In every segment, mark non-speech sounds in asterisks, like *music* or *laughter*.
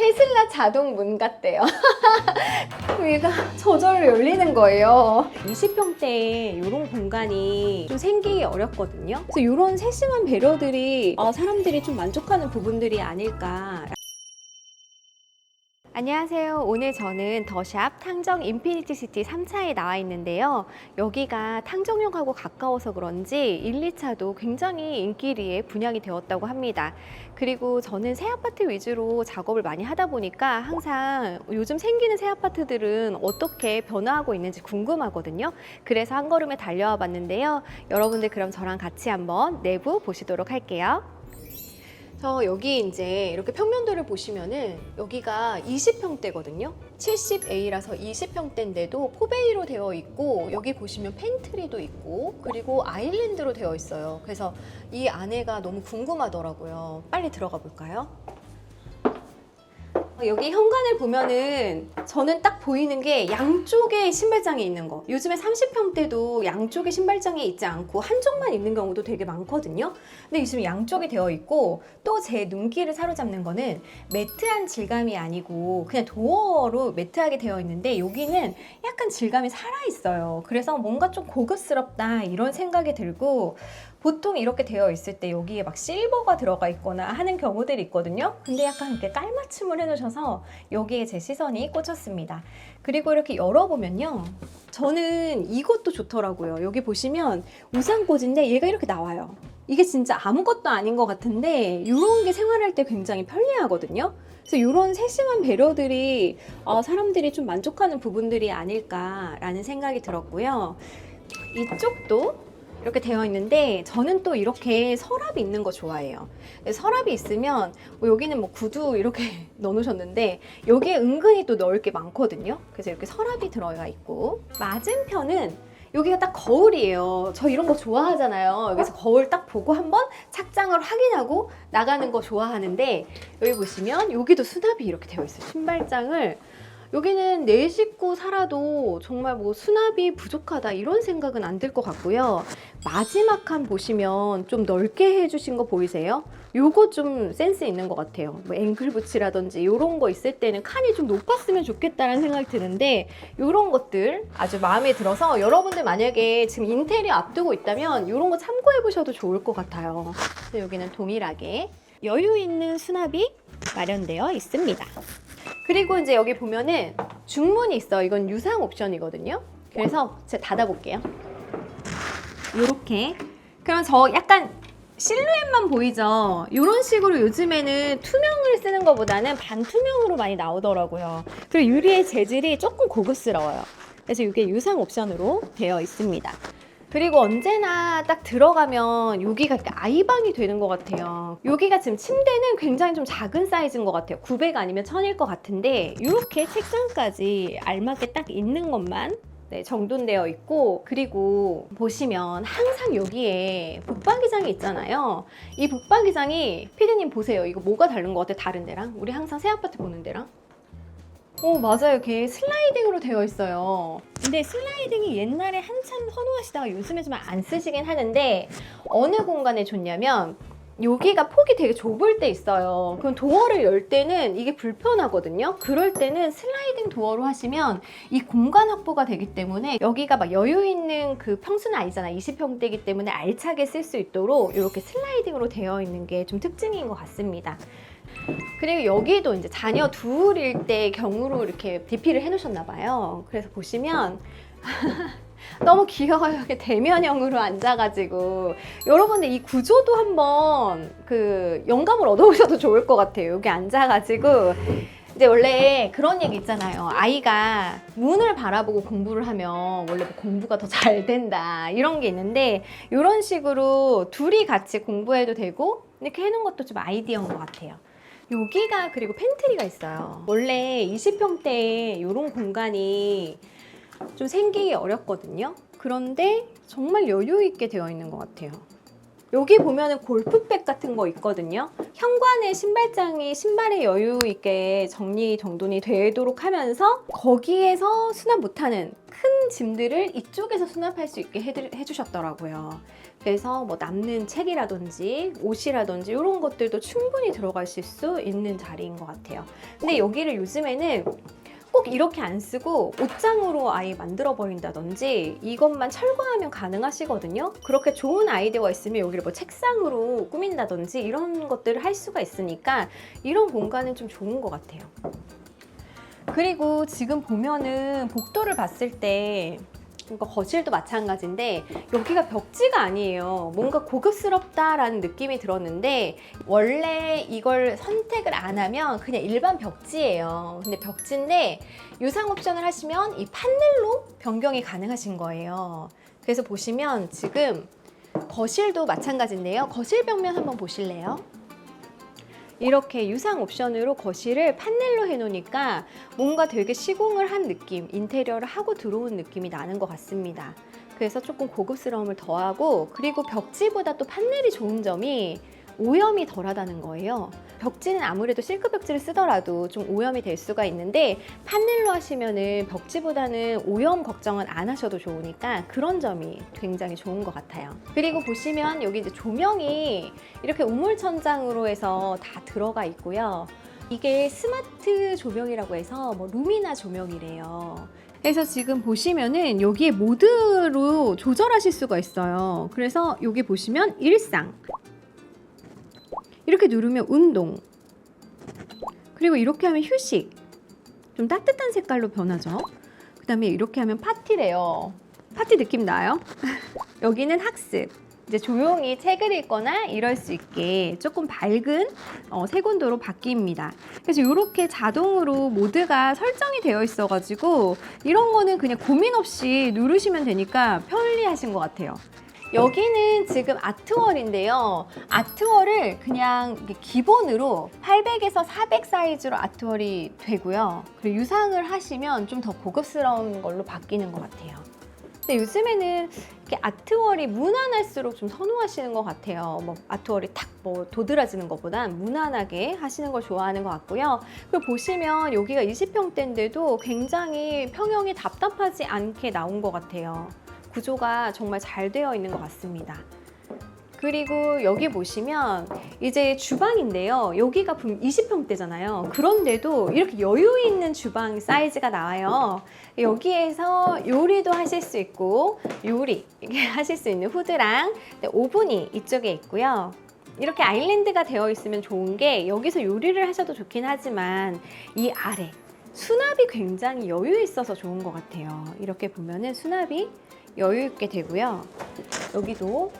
테슬라 자동 문 같대요. *laughs* 얘가 저절로 열리는 거예요. 20평대에 이런 공간이 좀 생기기 어렵거든요. 그래서 이런 세심한 배려들이 어, 사람들이 좀 만족하는 부분들이 아닐까. 안녕하세요. 오늘 저는 더샵 탕정 인피니티 시티 3차에 나와 있는데요. 여기가 탕정역하고 가까워서 그런지 1, 2차도 굉장히 인기리에 분양이 되었다고 합니다. 그리고 저는 새 아파트 위주로 작업을 많이 하다 보니까 항상 요즘 생기는 새 아파트들은 어떻게 변화하고 있는지 궁금하거든요. 그래서 한 걸음에 달려와 봤는데요. 여러분들 그럼 저랑 같이 한번 내부 보시도록 할게요. 저 여기 이제 이렇게 평면도를 보시면은 여기가 20평대거든요. 70A라서 20평대인데도 포베이로 되어 있고 여기 보시면 팬트리도 있고 그리고 아일랜드로 되어 있어요. 그래서 이 안에가 너무 궁금하더라고요. 빨리 들어가 볼까요? 여기 현관을 보면은 저는 딱 보이는 게 양쪽에 신발장이 있는 거. 요즘에 30평대도 양쪽에 신발장이 있지 않고 한쪽만 있는 경우도 되게 많거든요. 근데 요즘 양쪽이 되어 있고 또 제 눈길을 사로잡는 거는 매트한 질감이 아니고 그냥 도어로 매트하게 되어 있는데 여기는 약간 질감이 살아 있어요. 그래서 뭔가 좀 고급스럽다 이런 생각이 들고 보통 이렇게 되어 있을 때 여기에 막 실버가 들어가 있거나 하는 경우들이 있거든요. 근데 약간 이렇게 깔맞춤을 해놓으셔서 여기에 제 시선이 꽂혔습니다. 그리고 이렇게 열어보면요. 저는 이것도 좋더라고요. 여기 보시면 우산꽂인데 얘가 이렇게 나와요. 이게 진짜 아무것도 아닌 것 같은데 이런 게 생활할 때 굉장히 편리하거든요. 그래서 이런 세심한 배려들이 어, 사람들이 좀 만족하는 부분들이 아닐까라는 생각이 들었고요. 이쪽도 이렇게 되어 있는데 저는 또 이렇게 서랍이 있는 거 좋아해요. 서랍이 있으면 뭐 여기는 뭐 구두 이렇게 *laughs* 넣어놓으셨는데 여기에 은근히 또 넣을 게 많거든요. 그래서 이렇게 서랍이 들어가 있고 맞은편은 여기가 딱 거울이에요. 저 이런 거 좋아하잖아요. 여기서 거울 딱 보고 한번 착장을 확인하고 나가는 거 좋아하는데 여기 보시면 여기도 수납이 이렇게 되어 있어요. 신발장을 여기는 네 식구 살아도 정말 뭐 수납이 부족하다 이런 생각은 안 들 것 같고요. 마지막 칸 보시면 좀 넓게 해주신 거 보이세요? 요거 좀 센스 있는 것 같아요. 뭐 앵클 부츠라든지 이런 거 있을 때는 칸이 좀 높았으면 좋겠다는 생각이 드는데 이런 것들 아주 마음에 들어서 여러분들 만약에 지금 인테리어 앞두고 있다면 이런 거 참고해 보셔도 좋을 것 같아요. 그래서 여기는 동일하게 여유 있는 수납이 마련되어 있습니다. 그리고 이제 여기 보면은 중문이 있어. 이건 유상 옵션이거든요. 그래서 제가 닫아볼게요. 이렇게. 그럼 저 약간 실루엣만 보이죠? 이런 식으로 요즘에는 투명을 쓰는 것보다는 반투명으로 많이 나오더라고요. 그리고 유리의 재질이 조금 고급스러워요. 그래서 이게 유상 옵션으로 되어 있습니다. 그리고 언제나 딱 들어가면 여기가 아이방이 되는 것 같아요. 여기가 지금 침대는 굉장히 좀 작은 사이즈인 것 같아요. 900 아니면 1000일 것 같은데 이렇게 책상까지 알맞게 딱 있는 것만 네, 정돈되어 있고 그리고 보시면 항상 여기에 붙박이장이 있잖아요. 이 붙박이장이 피디님 보세요. 이거 뭐가 다른 것 같아? 다른 데랑? 우리 항상 새 아파트 보는 데랑? 오 맞아요. 이게 슬라이딩으로 되어 있어요. 근데 슬라이딩이 옛날에 한참 선호하시다가 요즘에 좀 안 쓰시긴 하는데 어느 공간에 좋냐면 여기가 폭이 되게 좁을 때 있어요. 그럼 도어를 열 때는 이게 불편하거든요. 그럴 때는 슬라이딩 도어로 하시면 이 공간 확보가 되기 때문에 여기가 막 여유 있는 그 평수는 아니잖아. 20평대이기 때문에 알차게 쓸 수 있도록 이렇게 슬라이딩으로 되어 있는 게 좀 특징인 것 같습니다. 그리고 여기도 이제 자녀 둘일 때 경우로 이렇게 DP를 해놓으셨나 봐요. 그래서 보시면 *laughs* 너무 귀여워요. 이렇게 대면형으로 앉아가지고 여러분들 이 구조도 한번 그 영감을 얻어오셔도 좋을 것 같아요. 여기 앉아가지고 이제 원래 그런 얘기 있잖아요. 아이가 문을 바라보고 공부를 하면 원래 뭐 공부가 더 잘 된다 이런 게 있는데 이런 식으로 둘이 같이 공부해도 되고 이렇게 해놓은 것도 좀 아이디어인 것 같아요. 여기가 그리고 팬트리가 있어요. 원래 20평대에 이런 공간이 좀 생기기 어렵거든요. 그런데 정말 여유 있게 되어 있는 것 같아요. 여기 보면은 골프백 같은 거 있거든요. 현관에 신발장이 신발에 여유 있게 정리 정돈이 되도록 하면서 거기에서 수납 못하는 큰 짐들을 이쪽에서 수납할 수 있게 해주셨더라고요. 그래서 뭐 남는 책이라든지 옷이라든지 이런 것들도 충분히 들어가실 수 있는 자리인 것 같아요. 근데 여기를 요즘에는 꼭 이렇게 안 쓰고 옷장으로 아예 만들어 버린다든지 이것만 철거하면 가능하시거든요. 그렇게 좋은 아이디어가 있으면 여기를 뭐 책상으로 꾸민다든지 이런 것들을 할 수가 있으니까 이런 공간은 좀 좋은 것 같아요. 그리고 지금 보면은 복도를 봤을 때 이거 거실도 마찬가지인데 여기가 벽지가 아니에요. 뭔가 고급스럽다라는 느낌이 들었는데 원래 이걸 선택을 안 하면 그냥 일반 벽지예요. 근데 벽지인데 유상 옵션을 하시면 이 판넬로 변경이 가능하신 거예요. 그래서 보시면 지금 거실도 마찬가지인데요. 거실 벽면 한번 보실래요? 이렇게 유상 옵션으로 거실을 판넬로 해놓으니까 뭔가 되게 시공을 한 느낌, 인테리어를 하고 들어온 느낌이 나는 것 같습니다. 그래서 조금 고급스러움을 더하고 그리고 벽지보다 또 판넬이 좋은 점이 오염이 덜하다는 거예요. 벽지는 아무래도 실크 벽지를 쓰더라도 좀 오염이 될 수가 있는데 판넬로 하시면은 벽지보다는 오염 걱정은 안 하셔도 좋으니까 그런 점이 굉장히 좋은 것 같아요. 그리고 보시면 여기 이제 조명이 이렇게 우물 천장으로 해서 다 들어가 있고요. 이게 스마트 조명이라고 해서 뭐 루미나 조명이래요. 그래서 지금 보시면은 여기에 모드로 조절하실 수가 있어요. 그래서 여기 보시면 일상 이렇게 누르면 운동 그리고 이렇게 하면 휴식 좀 따뜻한 색깔로 변하죠. 그 다음에 이렇게 하면 파티래요. 파티 느낌 나요? *laughs* 여기는 학습. 이제 조용히 책을 읽거나 이럴 수 있게 조금 밝은 어, 색온도로 바뀝니다. 그래서 이렇게 자동으로 모드가 설정이 되어 있어가지고 이런 거는 그냥 고민 없이 누르시면 되니까 편리하신 것 같아요. 여기는 지금 아트월인데요. 아트월을 그냥 기본으로 800에서 400 사이즈로 아트월이 되고요. 그리고 유상을 하시면 좀 더 고급스러운 걸로 바뀌는 것 같아요. 근데 요즘에는 이렇게 아트월이 무난할수록 좀 선호하시는 것 같아요. 뭐 아트월이 탁 뭐 도드라지는 것보단 무난하게 하시는 걸 좋아하는 것 같고요. 그리고 보시면 여기가 20평대인데도 굉장히 평형이 답답하지 않게 나온 것 같아요. 구조가 정말 잘 되어 있는 것 같습니다. 그리고 여기 보시면 이제 주방인데요. 여기가 20평대잖아요. 그런데도 이렇게 여유 있는 주방 사이즈가 나와요. 여기에서 요리도 하실 수 있고 요리 *laughs* 하실 수 있는 후드랑 네, 오븐이 이쪽에 있고요. 이렇게 아일랜드가 되어 있으면 좋은 게 여기서 요리를 하셔도 좋긴 하지만 이 아래 수납이 굉장히 여유 있어서 좋은 것 같아요. 이렇게 보면은 수납이 여유 있게 되고요. 여기도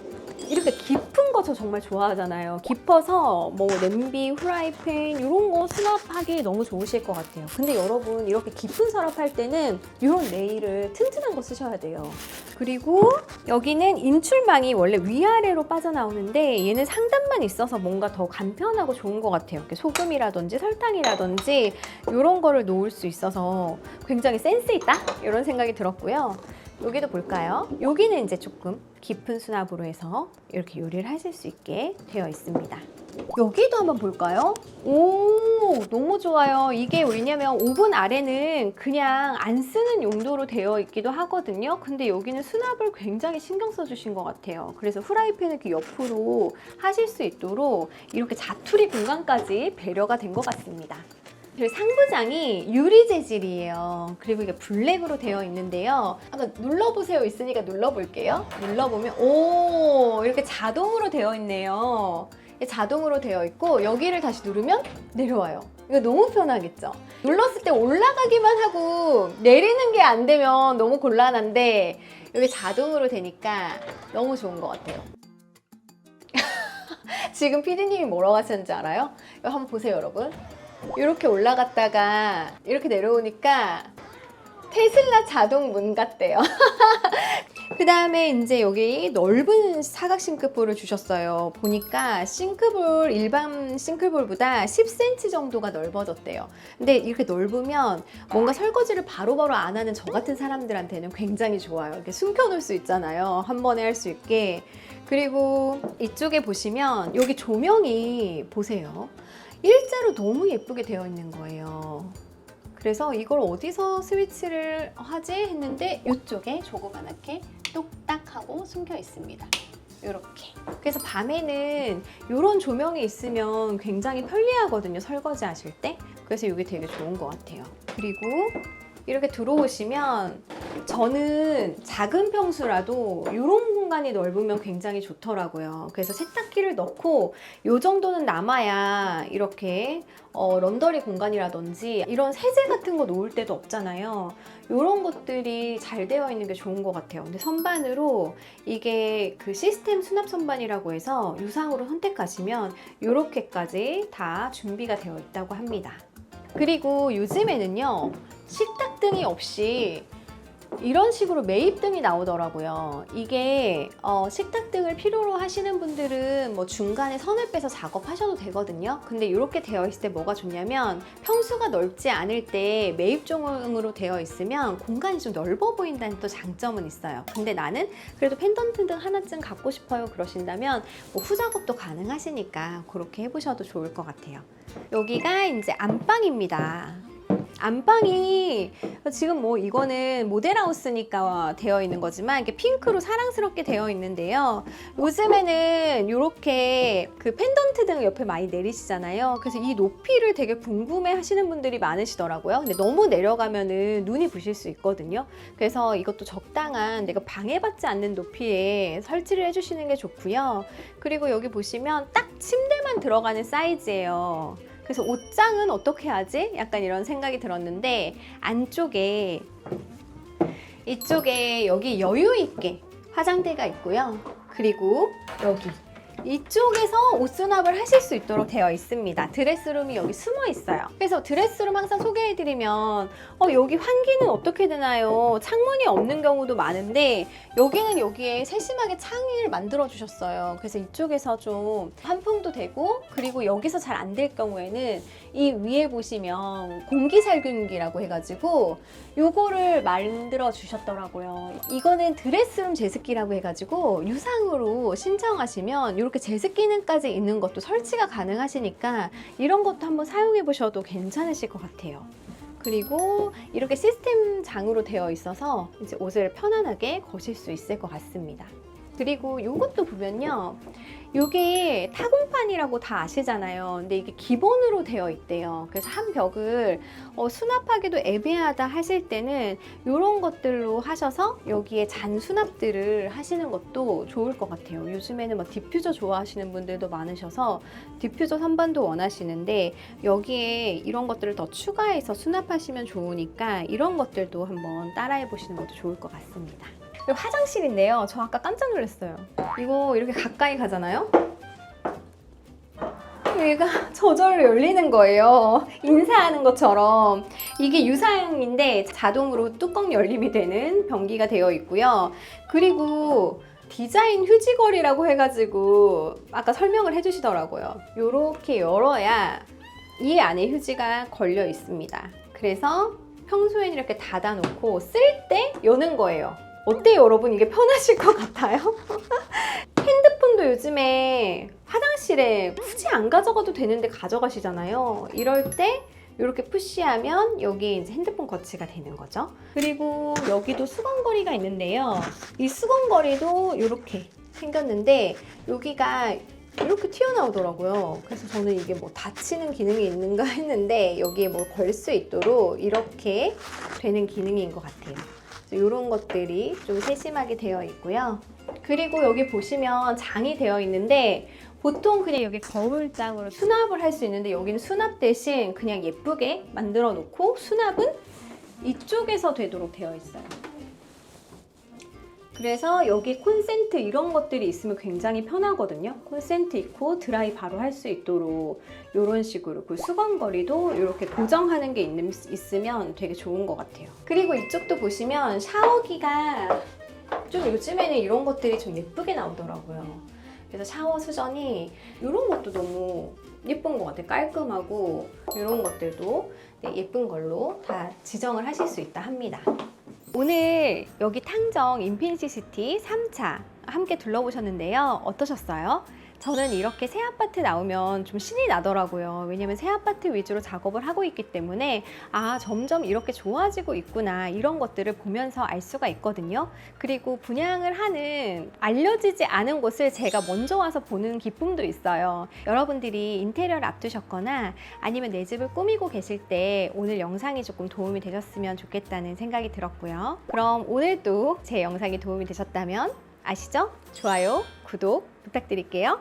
이렇게 깊은 거 저 정말 좋아하잖아요. 깊어서 뭐 냄비, 후라이팬 이런 거 수납하기 너무 좋으실 것 같아요. 근데 여러분 이렇게 깊은 서랍할 때는 이런 레일을 튼튼한 거 쓰셔야 돼요. 그리고 여기는 인출망이 원래 위아래로 빠져나오는데 얘는 상단만 있어서 뭔가 더 간편하고 좋은 것 같아요. 소금이라든지 설탕이라든지 이런 거를 놓을 수 있어서 굉장히 센스 있다 이런 생각이 들었고요. 여기도 볼까요? 여기는 이제 조금 깊은 수납으로 해서 이렇게 요리를 하실 수 있게 되어 있습니다. 여기도 한번 볼까요? 오, 너무 좋아요. 이게 왜냐면 오븐 아래는 그냥 안 쓰는 용도로 되어 있기도 하거든요. 근데 여기는 수납을 굉장히 신경 써 주신 것 같아요. 그래서 후라이팬을 이렇게 옆으로 하실 수 있도록 이렇게 자투리 공간까지 배려가 된 것 같습니다. 상부장이 유리 재질이에요. 그리고 이게 블랙으로 되어 있는데요. 한번 눌러보세요. 있으니까 눌러볼게요. 눌러보면 오 이렇게 자동으로 되어 있네요. 자동으로 되어 있고 여기를 다시 누르면 내려와요. 이거 너무 편하겠죠? 눌렀을 때 올라가기만 하고 내리는 게 안 되면 너무 곤란한데 여기 자동으로 되니까 너무 좋은 것 같아요. *laughs* 지금 피디님이 뭐라고 하셨는지 알아요? 한번 보세요, 여러분. 이렇게 올라갔다가 이렇게 내려오니까 테슬라 자동 문 같대요. *laughs* 그 다음에 이제 여기 넓은 사각 싱크볼을 주셨어요. 보니까 싱크볼, 일반 싱크볼보다 10cm 정도가 넓어졌대요. 근데 이렇게 넓으면 뭔가 설거지를 바로바로 안 하는 저 같은 사람들한테는 굉장히 좋아요. 이렇게 숨겨놓을 수 있잖아요. 한 번에 할 수 있게. 그리고 이쪽에 보시면 여기 조명이 보세요. 일자로 너무 예쁘게 되어 있는 거예요. 그래서 이걸 어디서 스위치를 하지 했는데 이쪽에 조그맣게 뚝딱 하고 숨겨 있습니다. 이렇게. 그래서 밤에는 이런 조명이 있으면 굉장히 편리하거든요. 설거지 하실 때. 그래서 이게 되게 좋은 것 같아요. 그리고 이렇게 들어오시면 저는 작은 평수라도 이런 공간이 넓으면 굉장히 좋더라고요. 그래서 세탁기를 넣고 이 정도는 남아야 이렇게 어, 런더리 공간이라든지 이런 세제 같은 거 놓을 때도 없잖아요. 이런 것들이 잘 되어 있는 게 좋은 것 같아요. 근데 선반으로 이게 그 시스템 수납 선반이라고 해서 유상으로 선택하시면 이렇게까지 다 준비가 되어 있다고 합니다. 그리고 요즘에는요 식탁 등이 없이 이런 식으로 매입 등이 나오더라고요. 이게 어, 식탁 등을 필요로 하시는 분들은 뭐 중간에 선을 빼서 작업하셔도 되거든요. 근데 이렇게 되어 있을 때 뭐가 좋냐면 평수가 넓지 않을 때 매입종으로 되어 있으면 공간이 좀 넓어 보인다는 또 장점은 있어요. 근데 나는 그래도 펜던트 등 하나쯤 갖고 싶어요 그러신다면 뭐 후작업도 가능하시니까 그렇게 해보셔도 좋을 것 같아요. 여기가 이제 안방입니다. 안방이 지금 뭐 이거는 모델하우스니까 되어 있는 거지만 이게 핑크로 사랑스럽게 되어 있는데요. 요즘에는 이렇게 그 펜던트 등을 옆에 많이 내리시잖아요. 그래서 이 높이를 되게 궁금해 하시는 분들이 많으시더라고요. 근데 너무 내려가면은 눈이 부실 수 있거든요. 그래서 이것도 적당한 내가 방해받지 않는 높이에 설치를 해주시는 게 좋고요. 그리고 여기 보시면 딱 침대만 들어가는 사이즈예요. 그래서 옷장은 어떻게 하지? 약간 이런 생각이 들었는데 안쪽에 이쪽에 여기 여유 있게 화장대가 있고요. 그리고 여기 이쪽에서 옷 수납을 하실 수 있도록 되어 있습니다. 드레스룸이 여기 숨어 있어요. 그래서 드레스룸 항상 소개해드리면 어, 여기 환기는 어떻게 되나요? 창문이 없는 경우도 많은데 여기는 여기에 세심하게 창을 만들어 주셨어요. 그래서 이쪽에서 좀 환풍도 되고 그리고 여기서 잘 안 될 경우에는 이 위에 보시면 공기 살균기라고 해가지고 요거를 만들어 주셨더라고요. 이거는 드레스룸 제습기라고 해가지고 유상으로 신청하시면 이렇게 제습 기능까지 있는 것도 설치가 가능하시니까 이런 것도 한번 사용해 보셔도 괜찮으실 것 같아요. 그리고 이렇게 시스템 장으로 되어 있어서 이제 옷을 편안하게 거실 수 있을 것 같습니다. 그리고 이것도 보면요. 이게 타공판이라고 다 아시잖아요. 근데 이게 기본으로 되어 있대요. 그래서 한 벽을 어, 수납하기도 애매하다 하실 때는 이런 것들로 하셔서 여기에 잔 수납들을 하시는 것도 좋을 것 같아요. 요즘에는 뭐 디퓨저 좋아하시는 분들도 많으셔서 디퓨저 선반도 원하시는데 여기에 이런 것들을 더 추가해서 수납하시면 좋으니까 이런 것들도 한번 따라해 보시는 것도 좋을 것 같습니다. 화장실인데요. 저 아까 깜짝 놀랐어요. 이거 이렇게 가까이 가잖아요. 얘가 저절로 열리는 거예요. 인사하는 것처럼. 이게 유상인데 자동으로 뚜껑 열림이 되는 변기가 되어 있고요. 그리고 디자인 휴지거리라고 해가지고 아까 설명을 해주시더라고요. 이렇게 열어야 이 안에 휴지가 걸려 있습니다. 그래서 평소엔 이렇게 닫아놓고 쓸 때 여는 거예요. 어때요, 여러분? 이게 편하실 것 같아요? *laughs* 핸드폰도 요즘에 화장실에 굳이 안 가져가도 되는데 가져가시잖아요. 이럴 때 이렇게 푸시하면 여기 이제 핸드폰 거치가 되는 거죠. 그리고 여기도 수건거리가 있는데요. 이 수건거리도 이렇게 생겼는데 여기가 이렇게 튀어나오더라고요. 그래서 저는 이게 뭐 닫히는 기능이 있는가 *laughs* 했는데 여기에 뭐걸수 있도록 이렇게 되는 기능인 것 같아요. 이런 것들이 좀 세심하게 되어 있고요. 그리고 여기 보시면 장이 되어 있는데 보통 그냥 여기 거울장으로 수납을 할 수 있는데 여기는 수납 대신 그냥 예쁘게 만들어 놓고 수납은 이쪽에서 되도록 되어 있어요. 그래서 여기 콘센트 이런 것들이 있으면 굉장히 편하거든요. 콘센트 있고 드라이 바로 할 수 있도록 이런 식으로 그 수건 거리도 이렇게 고정하는 게 있는, 있으면 되게 좋은 것 같아요. 그리고 이쪽도 보시면 샤워기가 좀 요즘에는 이런 것들이 좀 예쁘게 나오더라고요. 그래서 샤워 수전이 이런 것도 너무 예쁜 것 같아요. 깔끔하고 이런 것들도 네, 예쁜 걸로 다 지정을 하실 수 있다 합니다. 오늘 여기 탕정 인피니티 시티 3차 함께 둘러보셨는데요. 어떠셨어요? 저는 이렇게 새 아파트 나오면 좀 신이 나더라고요. 왜냐면 새 아파트 위주로 작업을 하고 있기 때문에 아, 점점 이렇게 좋아지고 있구나. 이런 것들을 보면서 알 수가 있거든요. 그리고 분양을 하는 알려지지 않은 곳을 제가 먼저 와서 보는 기쁨도 있어요. 여러분들이 인테리어를 앞두셨거나 아니면 내 집을 꾸미고 계실 때 오늘 영상이 조금 도움이 되셨으면 좋겠다는 생각이 들었고요. 그럼 오늘도 제 영상이 도움이 되셨다면 아시죠? 좋아요, 구독 부탁드릴게요.